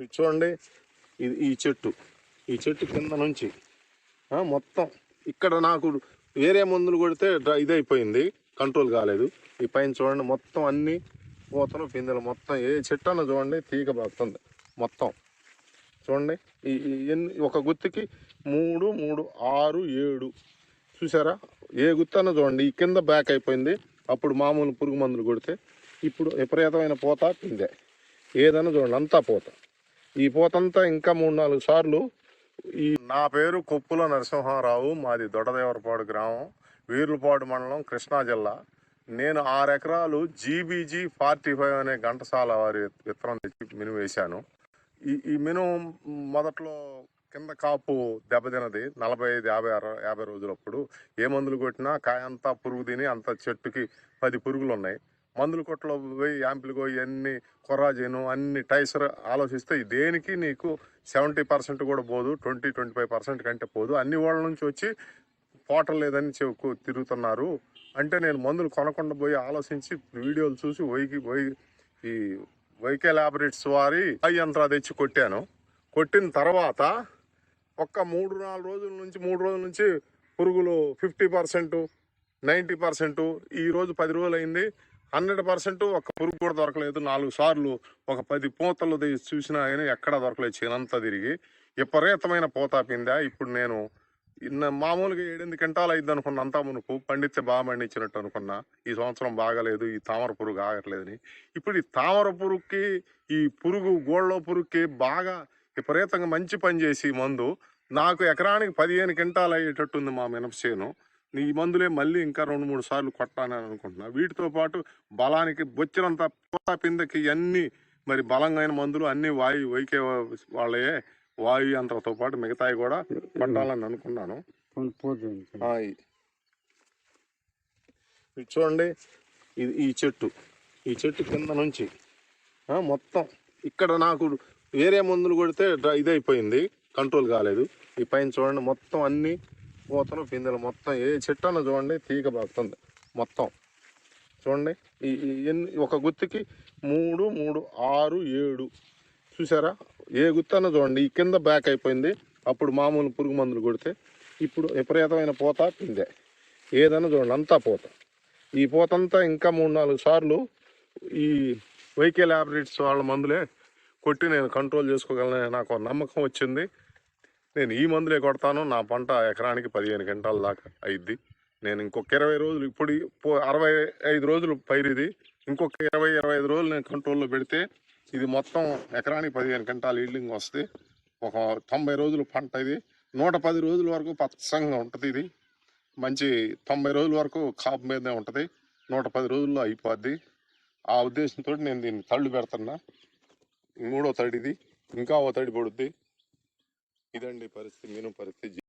ఇది చూడండి ఇది ఈ చెట్టు. ఈ చెట్టు కింద నుంచి మొత్తం ఇక్కడ నాకు వేరే మందులు కొడితే ఇదైపోయింది కంట్రోల్ కాలేదు. ఈ పైన చూడండి మొత్తం అన్ని పూతలు పిందెలు మొత్తం ఏ చెట్టు అన్న చూడండి తీగ బాగుతుంది మొత్తం. చూడండి ఈ ఈ ఎన్ని ఒక గుత్తికి మూడు మూడు ఆరు ఏడు. చూసారా? ఏ గుత్తన్న చూడండి ఈ కింద బ్యాక్ అయిపోయింది. అప్పుడు మామూలు పురుగు మందులు కొడితే ఇప్పుడు విపరీతమైన పూత పిందే ఏదైనా చూడండి అంతా పూత. ఈ పూతంతా ఇంకా మూడు నాలుగు సార్లు ఈ నా పేరు కొప్పుల నరసింహారావు మాది దొడదేవరపాడు గ్రామం వీర్లపాడు మండలం కృష్ణా జిల్లా. నేను ఆరు ఎకరాలు జీబీజీ ఫార్టీ ఫైవ్ అనే ఘంటసాల వారి విత్తనం తెచ్చి మినుము వేశాను. ఈ ఈ మినుము మొదట్లో కింద కాపు దెబ్బతినది నలభై ఐదు యాభై అర- యాభై రోజులప్పుడు. ఏ మందులు కొట్టినా కాయ అంతా పురుగు తిని అంత చెట్టుకి పది పురుగులు ఉన్నాయి మందుల కొట్లో పోయి యాంపిల్గో ఇవన్నీ కొర్రాజీను అన్ని టైసర్ ఆలోచిస్తే దేనికి నీకు సెవెంటీ పర్సెంట్ కూడా పోదు ట్వంటీ ట్వంటీ ఫైవ్ పర్సెంట్ కంటే పోదు. అన్ని వాళ్ళ నుంచి వచ్చి పోవటం లేదని చెప్పు తిరుగుతున్నారు. అంటే నేను మందులు కొనకుండా పోయి ఆలోచించి వీడియోలు చూసి వైకి వై ఈ వైకే ల్యాబరేటరీస్ వారి ఆ యంత్రా తెచ్చి కొట్టాను. కొట్టిన తర్వాత ఒక్క మూడు నాలుగు రోజుల నుంచి మూడు రోజుల నుంచి పురుగులు ఫిఫ్టీ పర్సెంట్ నైంటీ పర్సెంట్ ఈరోజు పది రోజులు అయింది హండ్రెడ్ పర్సెంట్ ఒక పురుగు కూడా దొరకలేదు. నాలుగు సార్లు ఒక పది పూతలు చూసినా కానీ ఎక్కడా దొరకలేదు. చేనంతా తిరిగి విపరీతమైన పూత పిందా. ఇప్పుడు నేను ఇన్న మామూలుగా ఏడెనిమిది కింటాలు అయింది అనుకున్నా. అంతా మునుపు పండితే బాగా పండించినట్టు అనుకున్నా. ఈ సంవత్సరం బాగాలేదు. ఈ తామర పురుగు ఆగట్లేదని. ఇప్పుడు ఈ తామర పురుగుకి ఈ పురుగు గోళ్ళో పురుగుకి బాగా విపరీతంగా మంచి పని చేసి మందు. నాకు ఎకరానికి పదిహేను క్వింటాలు అయ్యేటట్టుంది మా మినప చేను. ఈ మందులే మళ్ళీ ఇంకా రెండు మూడు సార్లు కొట్టాలని అనుకుంటున్నా. వీటితో పాటు బలానికి బొచ్చినంత పూత పిందకి అన్ని మరి బలంగా మందులు అన్ని వాయు వైకే వాళ్ళయే వాయు యంత్రంతో పాటు మిగతాయి కూడా కొట్టాలని అనుకున్నాను. చూడండి ఇది ఈ చెట్టు. ఈ చెట్టు కింద నుంచి మొత్తం ఇక్కడ నాకు వేరే మందులు కొడితే ఇదైపోయింది కంట్రోల్ కాలేదు. ఈ పైన చూడండి మొత్తం అన్ని పూతలు పిందెలు మొత్తం ఏ చెట్టు చూడండి తీగ బాగుతుంది. మొత్తం. చూడండి ఈ ఎన్ని ఒక గుత్తికి మూడు మూడు ఆరు ఏడు. చూసారా? ఏ గుత్తన్నా చూడండి ఈ కింద బ్యాక్ అయిపోయింది. అప్పుడు మామూలు పురుగు మందులు కొడితే ఇప్పుడు విపరీతమైన పూత పిందే. ఏదైనా చూడండి అంతా పూత. ఈ పూతంతా ఇంకా మూడు నాలుగు సార్లు ఈ వైకే ల్యాబొరేటరీస్ వాళ్ళ మందులే కొట్టి నేను కంట్రోల్ చేసుకోగలనే నాకు నమ్మకం వచ్చింది. నేను ఈ మందులే కొడతాను నా పంట ఎకరానికి పదిహేను గంటల దాకా అయింది నేను ఇంకొక ఇరవై రోజులు ఇప్పుడు పో- అరవై ఐదు రోజులు పైరిది. ఇంకొక ఇరవై ఇరవై ఐదు రోజులు నేను కంట్రోల్లో పెడితే ఇది మొత్తం ఎకరానికి పదిహేను గంటలు ఈల్డింగ్ వస్తుంది. ఒక తొంభై రోజులు పంట ఇది. నూట పది రోజుల వరకు పచ్చంగా ఉంటుంది ఇది. మంచి తొంభై రోజుల వరకు కాపు మీదే ఉంటుంది. నూట పది రోజుల్లో అయిపోద్ది. ఆ ఉద్దేశంతో నేను దీన్ని తళ్ళు పెడుతున్నా. మూడో తడిది. ఇంకా ఓ తడి పడుద్ది. ఇదండి పరిస్థితి మీను పరిస్థితి.